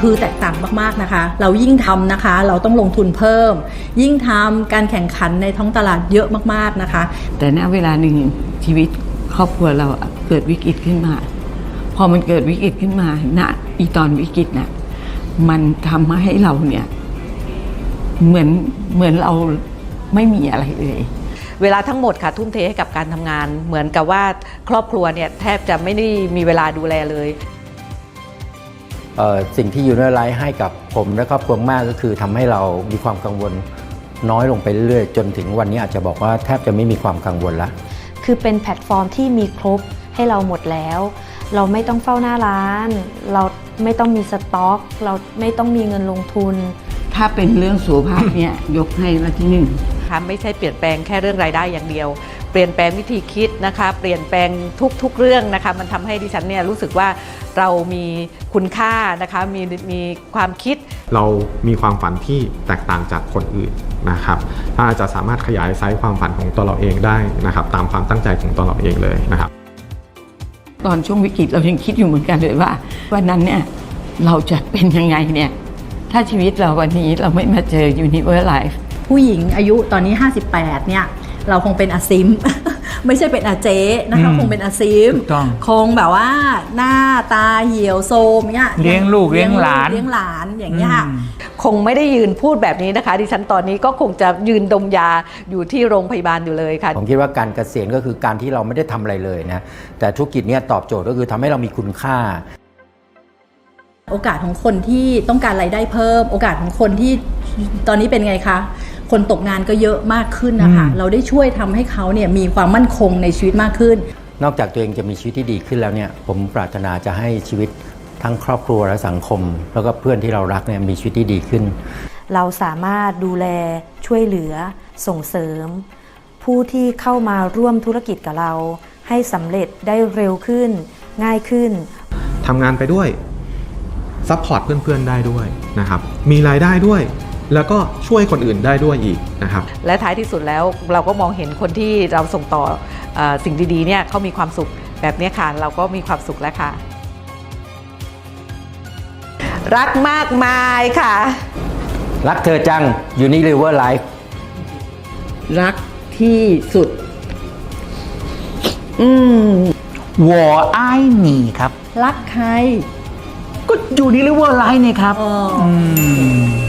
คือแตกต่างมากๆนะคะ เรายิ่งทำนะคะ เราต้องลงทุนเพิ่ม ยิ่งทำการแข่งขันในท้องตลาดเยอะมากๆนะคะ แต่ณเวลาหนึ่งชีวิตครอบครัวเราอะเกิดวิกฤตขึ้นมา พอมันเกิดวิกฤตขึ้นมาณอีตอนวิกฤตน่ะมันทำให้เราเนี่ยเหมือนเหมือนเราไม่มีอะไรเลยเวลาทั้งหมดค่ะทุ่มเทให้กับการทำงาน เหมือนกับว่าครอบครัวเนี่ยแทบจะไม่ได้มีเวลาดูแลเลยเอ่อ สิ่งที่ยูเนอร์ไลท์ให้กับผมและครอบครัวมากก็คือทำให้เรามีความกังวลน้อยลงไปเรื่อยๆ จนถึงวันนี้อาจจะบอกว่าแทบจะไม่มีความกังวลละคือเป็นแพลตฟอร์มที่มีครบให้เราหมดแล้ว เราไม่ต้องเฝ้าหน้าร้าน เราไม่ต้องมีสต็อก เราไม่ต้องมีเงินลงทุน ถ้าเป็นเรื่องสุขภาพเนี่ยยกให้มาที่หนึ่งนะคะไม่ใช่เปลี่ยนแปลงแค่เรื่องรายได้อย่างเดียวเปลี่ยนแปลงวิธีคิดนะคะ เปลี่ยนแปลงทุกๆเรื่องนะคะ มันทำให้ดิฉันเนี่ยรู้สึกว่าเรามีคุณค่านะคะมีมีความคิด เรามีความฝันที่แตกต่างจากคนอื่นนะครับถ้าจะสามารถขยายไซส์ความฝันของตัวเราเองได้นะครับ ตามความตั้งใจของตัวเราเองเลยนะครับ ตอนช่วงวิกฤตเรายังคิดอยู่เหมือนกันเลยว่า วันนั้นเนี่ยเราจะเป็นยังไงเนี่ยถ้าชีวิตเราวันนี้เราไม่มาเจอ Universe Life ผู้หญิงอายุตอนนี้ 58 เนี่ย เราคงเป็นอาซิม ไม่ใช่เป็นอาเจนะคะอืมคงเป็นอาซิมถูกต้องคงแบบว่าหน้าตาเหี่ยวโซมเนี่ยเลี้ยงลูกเลี้ยงหลานเลี้ยงหลานอย่างเงี้ยค่ะอืมคงไม่ได้ยืนพูดแบบนี้นะคะ ดิฉันตอนนี้ก็คงจะยืนดมยาอยู่ที่โรงพยาบาลอยู่เลยค่ะ ผมคิดว่าการเกษียณก็คือการที่เราไม่ได้ทำอะไรเลยนะ แต่ธุรกิจเนี้ตอบโจทย์ก็คือทำให้เรามีคุณค่า โอกาสของคนที่ต้องการรายได้เพิ่ม โอกาสของคนที่ตอนนี้เป็นไงคะ คนตกงานก็เยอะมากขึ้นนะคะอืมเราได้ช่วยทำให้เขาเนี่ยมีความมั่นคงในชีวิตมากขึ้น นอกจากตัวเองจะมีชีวิตที่ดีขึ้นแล้วเนี่ยผมปรารถนาจะให้ชีวิตทั้งครอบครัวและสังคม แล้วก็เพื่อนที่เรารักเนี่ยมีชีวิตที่ดีขึ้น เราสามารถดูแลช่วยเหลือส่งเสริม ผู้ที่เข้ามาร่วมธุรกิจกับเรา ให้สำเร็จได้เร็วขึ้น ง่ายขึ้นทำงานไปด้วยซัพพอร์ตเพื่อนๆได้ด้วยนะครับมีรายได้ด้วย แล้วก็ช่วยคนอื่นได้ด้วยอีกนะครับ และท้ายที่สุดแล้วเราก็มองเห็นคนที่เราส่งต่อเออสิ่งดีๆเนี่ยเขามีความสุขแบบเนี้ยค่ะเราก็มีความสุขแล้วค่ะ รักมากมายค่ะ รักเธอจัง Unilever Life รักที่สุด อืมวอไอายหนีครับ รักใคร ก็อยู่นี่เรียกว่าไลน์นี่ครับอ๋ออืม